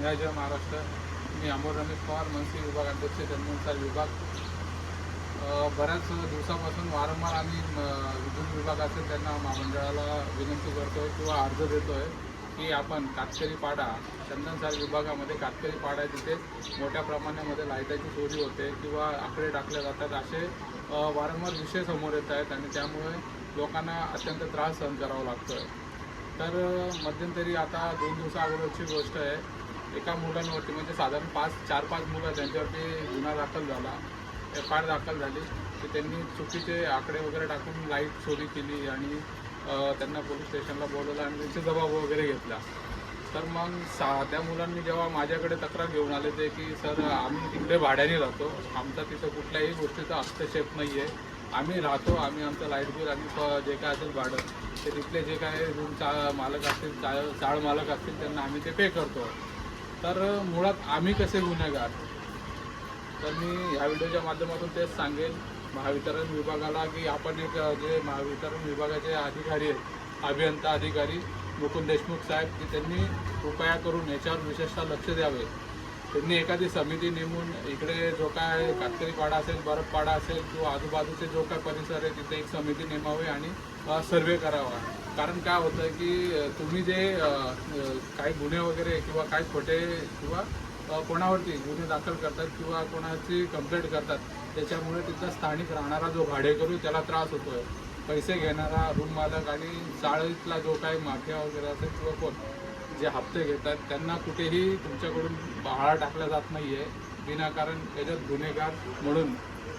जय जय महाराष्ट्र. मी अमोल रमेश पवार मनसे विभाग अध्यक्ष जन्मोत्सव विभाग. बऱ्याच दिवसापासून वारंवार आम्ही विद्युत विभाग असेल त्यांना महामंडळाला विनंती करतो आहे किंवा अर्ज देतो आहे की आपण कातकरी पाडा चंदनसार विभागामध्ये कातकरी पाडा तिथे मोठ्या प्रमाणामध्ये लाईटाची चोरी होते किंवा आकडे टाकले जातात असे वारंवार विषय समोर येत आहेत आणि त्यामुळे लोकांना अत्यंत त्रास सहन करावा लागतो आहे तर मध्यंतरी आता दोन दिवसा अगोदरची गोष्ट आहे. एका मुलांवरती म्हणजे साधारण पाच चार पाच मुलं त्यांच्यावरती गुन्हा दाखल झाला. एफ आय आर दाखल झाली. की त्यांनी चुकीचे आकडे वगैरे टाकून लाइट चोरी केली आणि त्यांना पोलीस स्टेशनला बोलवलं आणि त्यांचे जबाब वगैरे घेतला. तर मग सा त्या मुलांनी जेव्हा माझ्याकडे तक्रार घेऊन आले ते की सर आम्ही तिकडे भाड्याने राहतो. आमचा तिथं कुठल्याही गोष्टीचा हस्तक्षेप नाही आहे आम्ही राहतो आम्ही आमचं लाइट बिल आणि जे काय असेल भाडं. ते तिथले जे काय रूम चा मालक असतील चाळ चाळ मालक असतील त्यांना आम्ही ते पे करतो. तर मुळात आम्ही कसे गुन्हेगार? तर मी ह्या व्हिडिओच्या माध्यमातून तेच सांगेन. महावितरण विभागाला की आपण एक जे महावितरण विभागाचे अधिकारी आहेत अभियंता अधिकारी मुकुंद देशमुख साहेब की त्यांनी कृपया करून याच्यावर विशेषतः लक्ष द्यावे. त्यांनी एखादी समिती नेमून इकडे जो काय कातकरी पाडा असेल बरफ पाडा असेल किंवा आजूबाजूचे जो काय परिसर आहे तिथे एक समिती नेमावी आणि सर्वे करावा. कारण काय होतं की तुम्ही जे काही गुन्हे वगैरे किंवा काही खोटे किंवा कोणावरती गुन्हे दाखल करतात किंवा कोणाची कंप्लेंट करतात त्याच्यामुळे तिथला स्थानिक राहणारा जो भाडेकरू त्याला त्रास होतो आहे पैसे घेणारा रूम मालक आणि चाळीतला जो काही माफिया वगैरे असेल किंवा कोण जे हप्ते घेतात त्यांना कुठेही तुमच्याकडून बाळा टाकला जात नाही आहे विनाकारण त्याच्यात गुन्हेगार म्हणून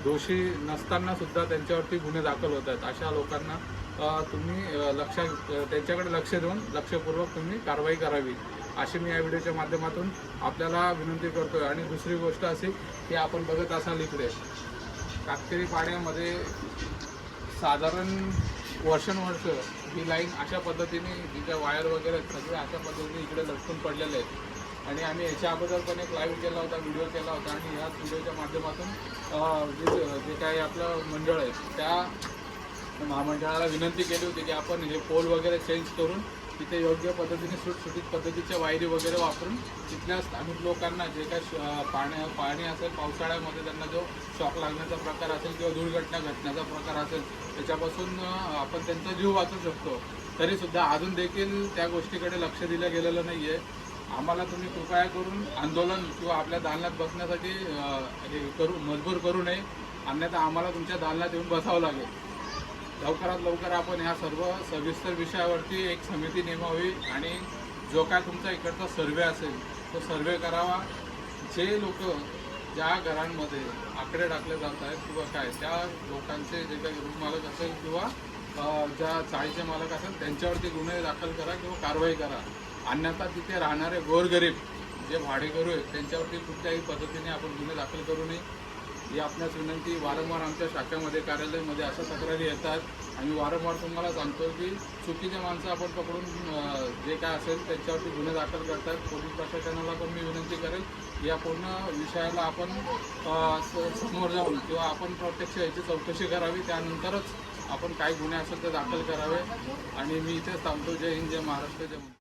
दोषी नसताना सुद्धा त्यांच्यावरती गुन्हे दाखल होत आहेत. अशा लोकांना तुम्ही लक्ष त्यांच्याकडे लक्ष देऊन लक्षपूर्वक तुम्ही कारवाई करावी अशी मी या व्हिडिओच्या माध्यमातून आपल्याला विनंती करतोय. आणि दुसरी गोष्ट अशी की आपण बघत असाल इकडे काकतेरी पाण्यामध्ये साधारण वर्षानुवर्ष ही लाईन अशा पद्धतीने तिच्या वायर वगैरे सगळे अशा पद्धतीने इकडे लटकून पडलेले आहेत. आणि आम्ही याच्या अगोदर पण एक लाईव्ह केला होता व्हिडिओ केला होता. आणि याच व्हिडिओच्या माध्यमातून जे जे काही आपलं मंडळ आहे त्या महामंडळाला विनंती केली होती की आपण हे पोल वगैरे चेंज करून तिथे योग्य पद्धतीने सुटसुटीत पद्धतीच्या वायरी वगैरे वापरून तिथल्या स्थानिक लोकांना जे काय श- पाणी पाणी असेल पावसाळ्यामध्ये त्यांना जो शॉक लागण्याचा प्रकार असेल किंवा दुर्घटना घटण्याचा प्रकार असेल त्याच्यापासून आपण त्यांचा जीव वाचू शकतो. तरीसुद्धा अजून देखील त्या गोष्टीकडे लक्ष दिलं गेलेलं नाही आहे आम्हाला तुम्ही कृपया करून आंदोलन किंवा आपल्या दालनात बसण्यासाठी हे करू मजबूर करू नये. अन्यथा आम्हाला तुमच्या दालनात येऊन बसावं लागेल. लवकरात लवकर आपण ह्या सर्व सविस्तर विषयावरती एक समिती नेमावी आणि जो काय तुमचा इकडचा सर्वे असेल तो सर्वे करावा. जे लोक ज्या घरांमध्ये आकडे टाकले जात आहेत किंवा काय त्या लोकांचे जे काही रूम मालक असेल किंवा ज्या चाळीचे मालक असेल त्यांच्यावरती गुन्हे दाखल करा किंवा कारवाई करा. अन्यथा तिथे राहणारे गोरगरीब जे भाडेकरू आहेत त्यांच्यावरती कुठल्याही पद्धतीने आपण गुन्हे दाखल करू नये. ही आपल्याच विनंती वारंवार आमच्या शाखेमध्ये कार्यालयामध्ये अशा तक्रारी येतात. आम्ही वारंवार तुम्हाला सांगतो की चुकीचे माणसं आपण पकडून जे काय असेल त्यांच्यावरती गुन्हे दाखल करतात. पोलीस प्रशासनाला पण मी विनंती करेल या पूर्ण विषयाला आपण समोर जाऊन किंवा आपण प्रत्यक्ष याची चौकशी करावी. त्यानंतरच आपण काय गुन्हे असेल ते दाखल करावे. आणि मी इथेच थांबतो. जय हिंद जय महाराष्ट्र जय मुंबई.